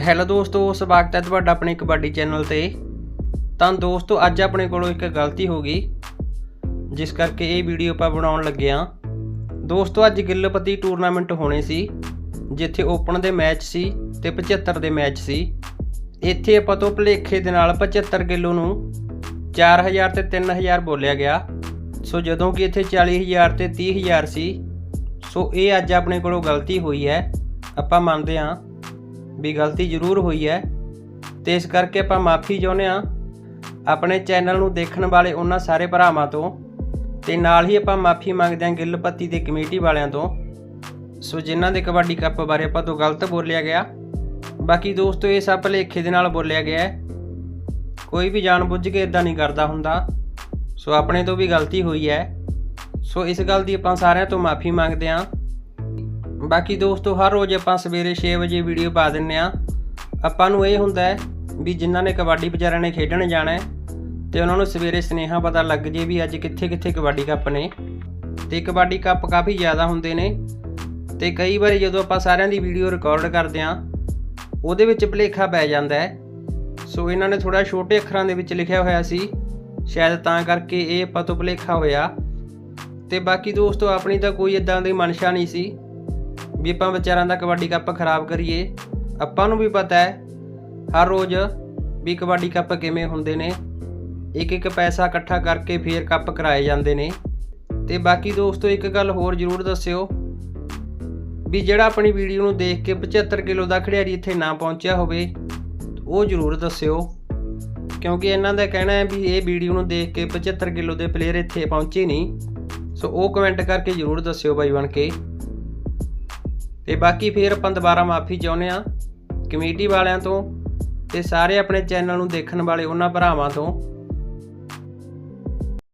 Hello ਦੋਸਤੋ, ਸਵਾਗਤ ਹੈ ਤੁਹਾਡਾ ਆਪਣੇ ਕਬੱਡੀ ਚੈਨਲ ਤੇ। ਤਾਂ ਦੋਸਤੋ, ਅੱਜ ਆਪਣੇ ਕੋਲੋਂ ਇੱਕ ਗਲਤੀ ਹੋ ਗਈ, ਜਿਸ ਕਰਕੇ ਇਹ ਵੀਡੀਓ ਆਪਾਂ ਬਣਾਉਣ ਲੱਗੇ ਹਾਂ। ਦੋਸਤੋ, ਅੱਜ ਗਿੱਲਪਤੀ ਟੂਰਨਾਮੈਂਟ ਹੋਣੇ ਸੀ, ਜਿੱਥੇ ਓਪਨ ਦੇ ਮੈਚ ਸੀ ਤੇ 75 ਦੇ ਮੈਚ ਸੀ। ਇੱਥੇ ਆਪਾਂ ਤੋਂ ਭਲੇਖੇ ਦੇ ਨਾਲ 75 ਕਿਲੋ ਨੂੰ 4000 ਤੇ 3000 ਬੋਲਿਆ ਗਿਆ। ਸੋ ਜਦੋਂ ਕਿ ਇੱਥੇ 40000 ਤੇ 30000 ਸੀ, ਸੋ ਇਹ ਅੱਜ ਆਪਣੇ ਕੋਲੋਂ ਗਲਤੀ ਹੋਈ ਹੈ। ਆਪਾਂ ਮੰਨਦੇ ਹਾਂ ਵੀ ਗਲਤੀ ਜ਼ਰੂਰ ਹੋਈ ਹੈ। ਤੇ ਇਸ ਕਰਕੇ ਆਪਾਂ ਮਾਫੀ ਚਾਹੁੰਦੇ ਹਾਂ। ਆਪਣੇ ਚੈਨਲ ਨੂੰ ਦੇਖਣ ਵਾਲੇ ਉਹਨਾਂ ਸਾਰੇ ਭਰਾਵਾਂ ਤੋਂ ਤੇ ਨਾਲ ਹੀ ਆਪਾਂ ਮਾਫੀ ਮੰਗਦੇ ਹਾਂ ਗਿੱਲਪੱਤੀ ਦੇ ਕਮੇਟੀ ਵਾਲਿਆਂ ਤੋਂ। ਸੋ ਜਿਨ੍ਹਾਂ ਦੇ ਕਬੱਡੀ ਕੱਪ ਬਾਰੇ ਆਪਾਂ ਤੋਂ ਗਲਤ ਬੋਲਿਆ ਗਿਆ। ਬਾਕੀ ਦੋਸਤੋ, ਇਹ ਸਭ ਭਲੇਖੇ ਦੇ ਨਾਲ ਬੋਲਿਆ ਗਿਆ ਹੈ। ਕੋਈ ਵੀ ਜਾਣਬੁੱਝ ਕੇ ਇਦਾਂ ਨਹੀਂ ਕਰਦਾ ਹੁੰਦਾ। ਸੋ ਆਪਣੇ ਤੋਂ ਵੀ ਗਲਤੀ ਹੋਈ ਹੈ। ਸੋ ਇਸ ਗੱਲ ਦੀ ਆਪਾਂ ਸਾਰਿਆਂ ਤੋਂ ਮਾਫੀ ਮੰਗਦੇ ਹਾਂ। ਬਾਕੀ ਦੋਸਤੋ, ਹਰ ਰੋਜ਼ ਆਪਾਂ ਸਵੇਰੇ 6 ਵਜੇ ਵੀਡੀਓ ਪਾ ਦਿੰਨੇ ਆ। ਆਪਾਂ ਨੂੰ ਇਹ ਹੁੰਦਾ ਹੈ ਵੀ ਜਿਨ੍ਹਾਂ ਨੇ ਕਬੱਡੀ ਵਿਚਾਰਿਆਂ ਨੇ ਖੇਡਣ ਜਾਣਾ ਹੈ ਤੇ ਉਹਨਾਂ ਨੂੰ ਸਵੇਰੇ ਸਨੇਹਾ ਪਤਾ ਲੱਗ ਜੇ ਵੀ ਅੱਜ ਕਿੱਥੇ ਕਿੱਥੇ ਕਬੱਡੀ ਕੱਪ ਨੇ। ਤੇ ਕਬੱਡੀ ਕੱਪ ਕਾਫੀ ਜ਼ਿਆਦਾ ਹੁੰਦੇ ਨੇ ਤੇ ਕਈ ਵਾਰੀ ਜਦੋਂ ਆਪਾਂ ਸਾਰਿਆਂ ਦੀ ਵੀਡੀਓ ਰਿਕਾਰਡ ਕਰਦੇ ਆ ਉਹਦੇ ਵਿੱਚ ਭੁਲੇਖਾ ਪੈ ਜਾਂਦਾ ਹੈ। ਸੋ ਇਹਨਾਂ ਨੇ ਥੋੜਾ ਛੋਟੇ ਅੱਖਰਾਂ ਦੇ ਵਿੱਚ ਲਿਖਿਆ ਹੋਇਆ ਸੀ, ਸ਼ਾਇਦ ਤਾਂ ਕਰਕੇ ਇਹ ਆਪਾਂ ਤੋਂ ਭੁਲੇਖਾ ਹੋਇਆ। ਤੇ ਬਾਕੀ ਦੋਸਤੋ, ਆਪਣੀ ਤਾਂ ਕੋਈ ਇਦਾਂ ਦੀ ਮਨਸ਼ਾ ਨਹੀਂ ਸੀ। ਵੀ ਆਪਾਂ ਵਿਚਾਰਾਂ ਦਾ ਕਬੱਡੀ ਕੱਪ ਖਰਾਬ ਕਰੀਏ, ਆਪਾਂ ਨੂੰ ਵੀ ਪਤਾ ਹੈ, ਹਰ ਰੋਜ਼ ਵੀ ਕਬੱਡੀ ਕੱਪ ਕਿਵੇਂ ਹੁੰਦੇ ਨੇ ਇੱਕ ਇੱਕ ਪੈਸਾ ਇਕੱਠਾ ਕਰਕੇ ਫੇਰ ਕੱਪ ਕਰਾਏ ਜਾਂਦੇ ਨੇ। ਤੇ ਬਾਕੀ ਦੋਸਤੋ, ਇੱਕ ਗੱਲ ਹੋਰ ਜ਼ਰੂਰ ਦੱਸਿਓ, ਵੀ ਜਿਹੜਾ ਆਪਣੀ ਵੀਡੀਓ ਨੂੰ ਦੇਖ ਕੇ 75 ਕਿਲੋ ਦਾ ਖਿਡਾਰੀ ਇੱਥੇ ਨਾ ਪਹੁੰਚਿਆ ਹੋਵੇ, ਉਹ ਜ਼ਰੂਰ ਦੱਸਿਓ। ਕਿਉਂਕਿ ਇਹਨਾਂ ਦਾ ਕਹਿਣਾ ਹੈ ਵੀ ਇਹ ਵੀਡੀਓ ਨੂੰ ਦੇਖ ਕੇ 75 ਕਿਲੋ ਦੇ ਪਲੇਅਰ ਇੱਥੇ ਪਹੁੰਚੇ ਨਹੀਂ। ਸੋ ਉਹ ਕਮੈਂਟ ਕਰਕੇ ਜ਼ਰੂਰ ਦੱਸਿਓ ਬਾਈ ਬਣ ਕੇ। ਤੇ ਬਾਕੀ ਫੇਰ ਆਪਾਂ ਦੁਬਾਰਾ ਮਾਫੀ ਚਾਹੁੰਦੇ ਆ ਕਮੇਟੀ ਵਾਲਿਆਂ ਤੋਂ ਤੇ ਸਾਰੇ ਆਪਣੇ ਚੈਨਲ ਨੂੰ ਦੇਖਣ ਵਾਲੇ ਉਹਨਾਂ ਭਰਾਵਾਂ ਤੋਂ।